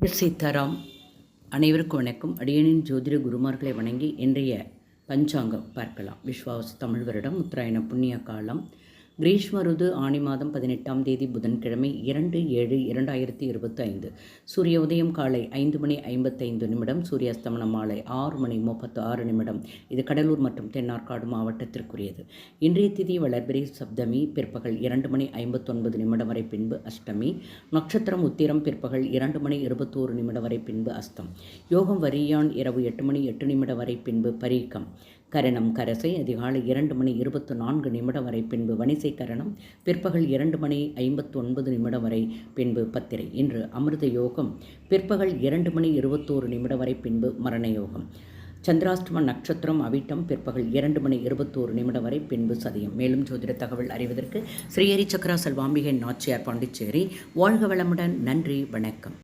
சீதாராம் அனைவருக்கும் வணக்கம். அடியனின் ஜோதிட குருமார்களை வணங்கி இன்றைய பஞ்சாங்கம் பார்க்கலாம். விஸ்வாச தமிழ் வருடம் உத்தராயண புண்ணிய காலம். கிரீஷ்ம ருது ஆணி மாதம் பதினெட்டாம் தேதி புதன்கிழமை இரண்டு ஏழு இரண்டாயிரத்தி இருபத்தி ஐந்து சூரிய உதயம் காலை ஐந்து மணி ஐம்பத்தைந்து நிமிடம் சூரியாஸ்தமனம் மாலை ஆறு மணி முப்பத்து ஆறு நிமிடம். இது கடலூர் மற்றும் தென்னார்காடு மாவட்டத்திற்குரியது. இன்றைய திதி வளர்பிரி சப்தமி பிற்பகல் இரண்டு மணி ஐம்பத்தொன்பது நிமிடம் வரை பின்பு அஷ்டமி. நட்சத்திரம் உத்திரம் பிற்பகல் இரண்டு மணி இருபத்தோரு நிமிடம் வரை பின்பு அஸ்தம். யோகம் வரியான் இரவு எட்டு மணி எட்டு நிமிடம் வரை பின்பு பரீக்கம். கரணம் கரசை அதிகாலை இரண்டு மணி இருபத்து நான்கு நிமிடம் வரை பின்பு வணிசை கரணம் பிற்பகல் இரண்டு மணி ஐம்பத்து ஒன்பது நிமிடம் வரை பின்பு பத்திரை. இன்று அமிர்த யோகம் பிற்பகல் இரண்டு மணி இருபத்தோரு நிமிடம் வரை பின்பு மரண யோகம். சந்திராஷ்டம நட்சத்திரம் அவிட்டம் பிற்பகல் இரண்டு மணி இருபத்தோரு நிமிடம் வரை பின்பு சதியம். மேலும் ஜோதிட தகவல் அறிவதற்கு ஸ்ரீஹரி சக்கரா செல்வாம்பிகை நாச்சியார் பாண்டிச்சேரி. வாழ்க வளமுடன். நன்றி வணக்கம்.